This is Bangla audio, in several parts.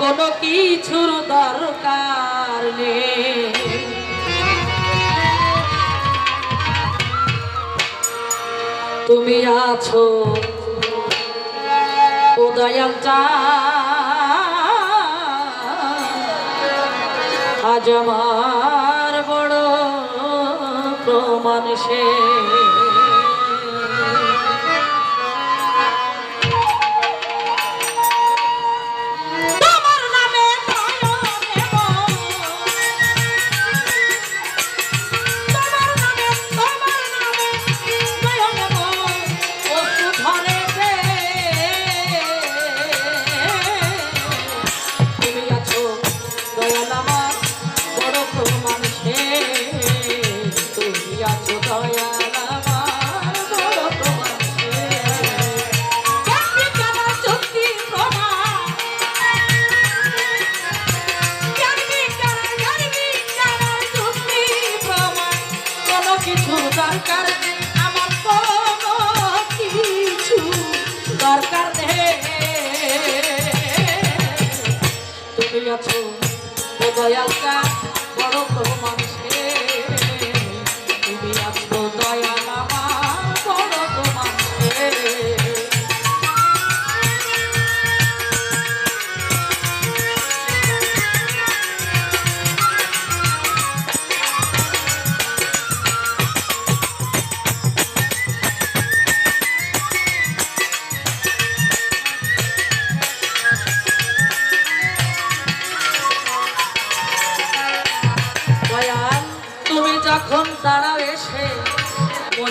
কোনো কিছুর দরকার তুমি আছো উদয়াল আজ আমার বড় প্রমাণ সে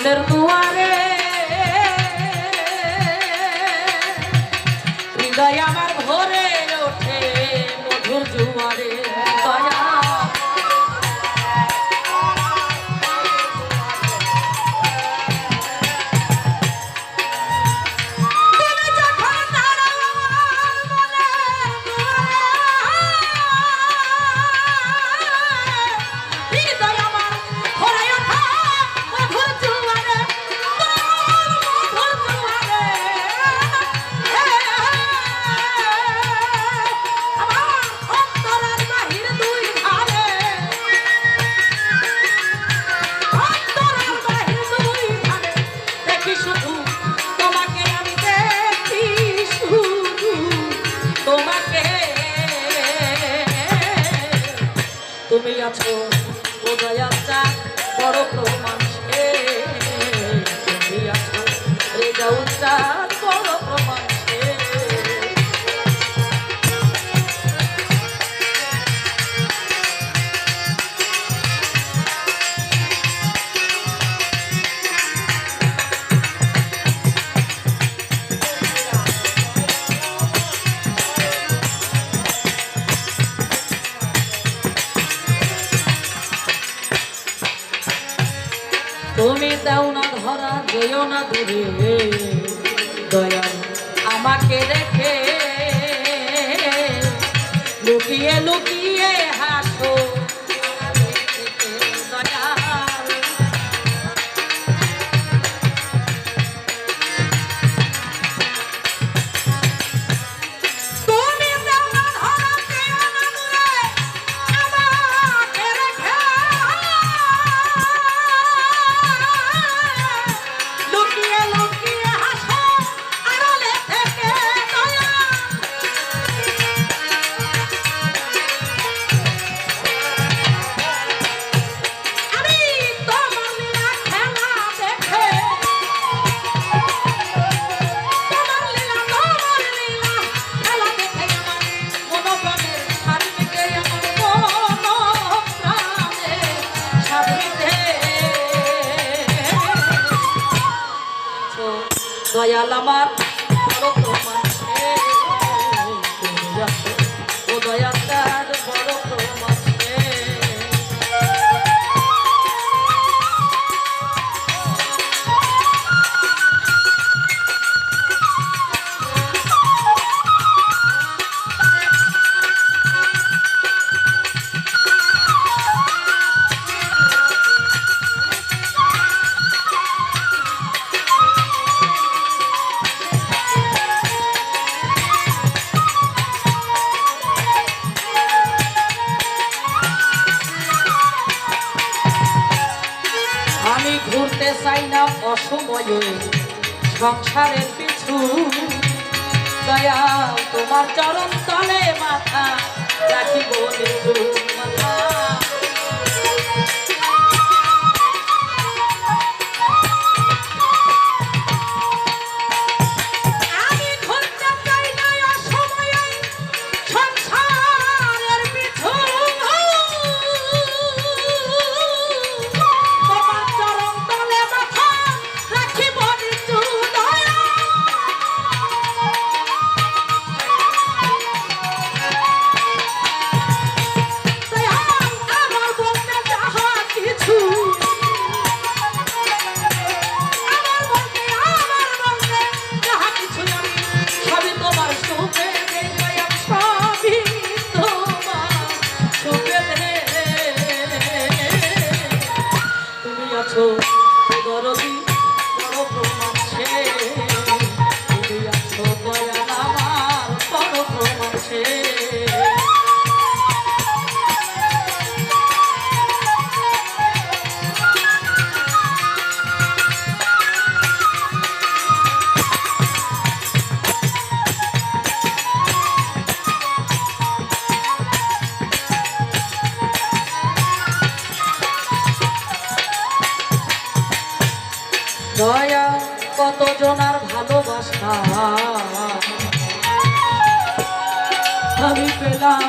চাঁদের দুয়ারে হৃদয় আমার আছো ও দয়া বড় যেও না দূরে। দয়া আমাকে রেখে লুকিয়ে লুকিয়ে হা দয়াল আমার তোমার চরণ তলে মাথা রাখিব মাথা। আমি পেলাম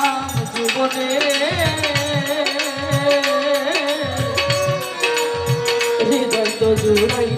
জীবনে। হৃদয় তো জুড়াই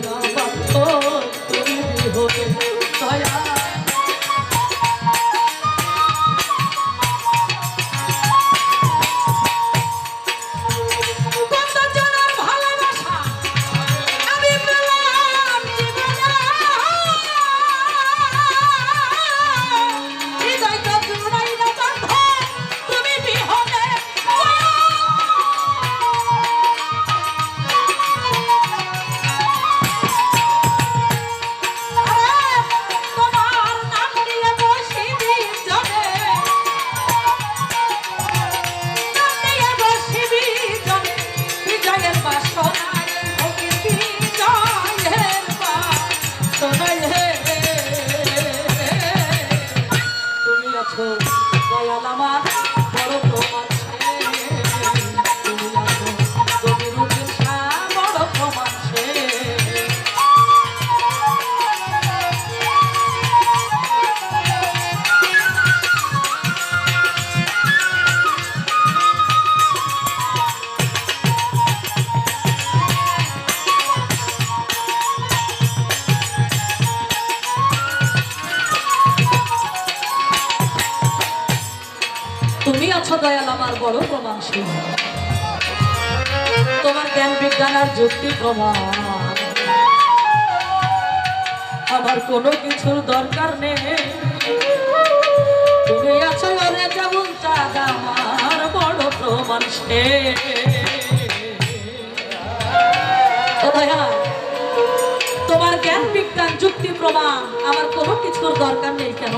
আছো দয়াল আমার বড় প্রমাণ তোমার জ্ঞান বিজ্ঞান আর যুক্তি প্রমাণ। আমার কোনো কিছুর দরকার নেই। তুমি আছো ওরে যেমন চাঁদ, আমার বড় প্রমাণ সে তোমার জ্ঞান বিজ্ঞান যুক্তি প্রমাণ, আমার কোনো কিছুর দরকার নেই কেন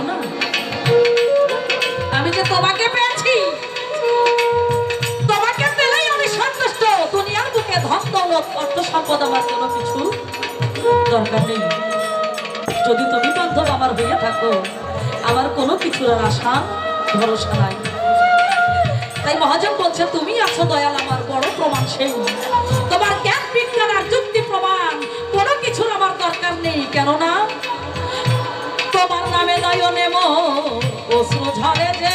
আমার কোনো কিছু, দরকার নেই। যদি তুমি বান্ধব আমার হয়ে থাকো, আমার কোনো কিছুর আশা, ভরসা নাই। তাই মহাজন বলছে, তুমি আছো দয়াল আমার, বড় প্রমাণ সেই। তোমার জ্ঞান, বিজ্ঞান আর যুক্তি প্রমাণ, কোনো কিছুর আমার দরকার নেই। কেননা তোমার নামে নয়নে মো অশ্রু ঝরে যে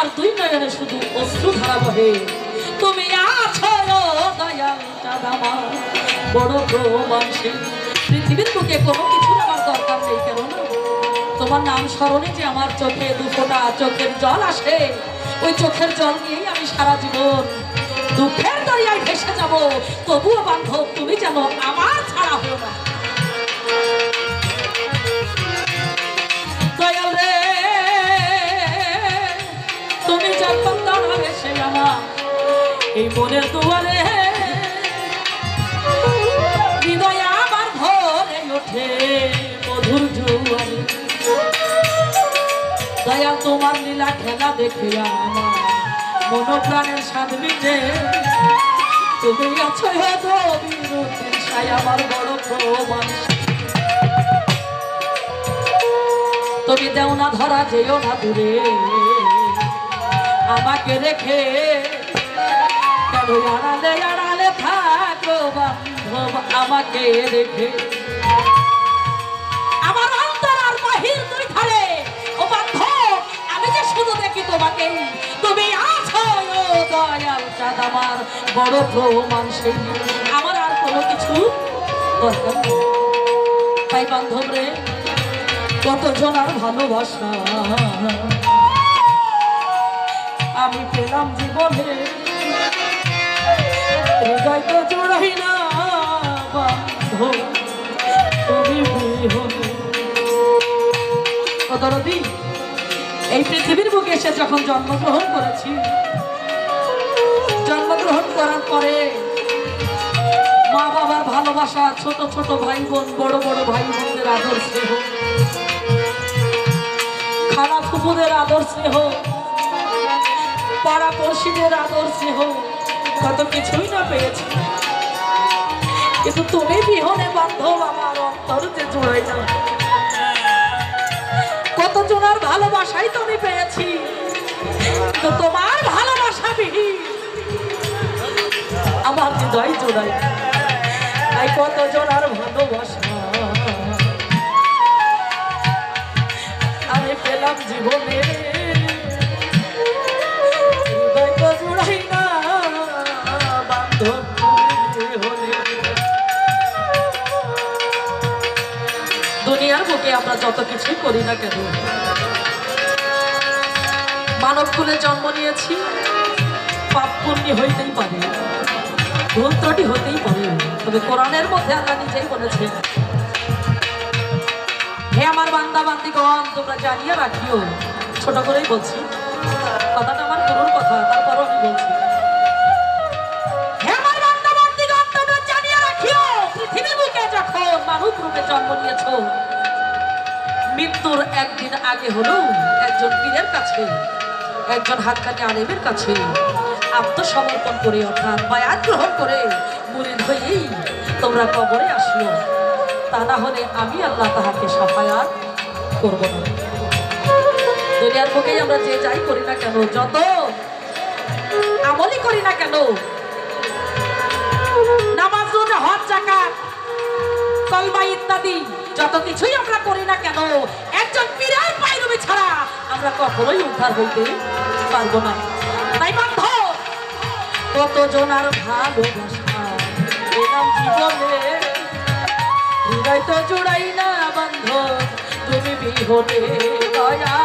আমার দুই নয়নে শুধু অশ্রু ধারা বহে তুমি আছো দয়াল চাঁদ আমার বড় প্রমাণশীল পৃথিবীর বুকে কোনো কিছু আমার দরকার নেই কেন না তোমার নাম স্মরণে যে আমার চোখে দুফোটা চোখের জল আসে, ওই চোখের জল নিয়েই আমি সারা জীবন দুঃখের দরিয়ায় ভেসে যাব। তবুও বান্ধব, তুমি যেন আমার ছাড়া হো না। দাঁড়াবে এই মনের দুয়ারে হৃদয় আমার ভরে ওঠে মধুর জুয়ারে। দয়া তোমার লীলা খেলা দেখে আমার মনোপ্রাণের স্বাদ মিটে। তুমি আছো আমার বড় প্রমাণ। তুমি দেও না ধরা, যেও না দূরে। আমাকে রেখে আড়ালে আড়ালে থাকো বান্ধব আমাকে রেখে? আমার অন্তর আর বাহির দুই ধারে, ও আমি যে শুধু দেখি তোমাকে, তুমি আছো দয়াল চাঁদ আমার বড় প্রমাণ সেই। আমার আর কোনো কিছু দরকার তাই বান্ধব রে, কতজন আর ভালোবাসা? আমি পেলাম জীবনে। হৃদয় তো জোড়াই না এই পৃথিবীর বুকে এসে যখন জন্মগ্রহণ করেছি, জন্মগ্রহণ করার পরে মা বাবার ভালোবাসা, ছোট ছোট ভাই বোন বড় বড় ভাই বোনদের আদর স্নেহ খারাপ ফুপুদের আদর স্নেহ পাড়া পড়শিদের আদর স্নেহ কত কিছুই না পেয়েছি। কিন্তু তুমি বিহনে বান্ধব, আমার অন্তর যে জোড়াই না। কত জনের ভালোবাসাই তো আমি পেয়েছি তো তোমার ভালোবাসা বিহীন। আমার হৃদয় জোড়াই তাই কত জনের ভালোবাসা। আমি পেলাম জীবনে বুকে আমরা যত কিছুই করি না কেন, মানব কুলে জন্ম নিয়েছি, পাপ পুণ্য হইতেই পারে, ভুল হতেই পারে, তবে কোরআনের মধ্যে আল্লাহ নিজেই বলেছেন হে আমার বান্দা বান্দিগণ, তোমরা জানিয়ে রাখিও, ছোট করেই বলছি, কথাটা আমার গুরুর কথা, তারপরও আমি বলছি। আমার মানব রূপে জন্ম নিয়েছো মৃত্যুর একদিন আগে হলেও একজন পীরের কাছে, একজন হাক্কানি আলেমের কাছে আত্মসমর্পণ করে, অর্থাৎ বায়াত গ্রহণ করে মুরিদ হয়েই তোমরা কবরে আসিও। তা না হলে আমি আল্লাহ তাহাকে সাফায়াত করব না। দুনিয়ার বুকেই আমরা যে যাই করি না কেন, যত আমলই করি না কেন, নামাজ হজ জাকাত কলমা ইত্যাদি যত কিছুই আমরা করি না কেন, একজন বিরাট পাইরবি ছাড়া আমরা কখনোই উদ্ধার হইতে পারব না। তাই বান্ধ কতজন আর ভালোবাসা হৃদয় তো জুড়াই না বান্ধ তুমি বিহনে দয়া।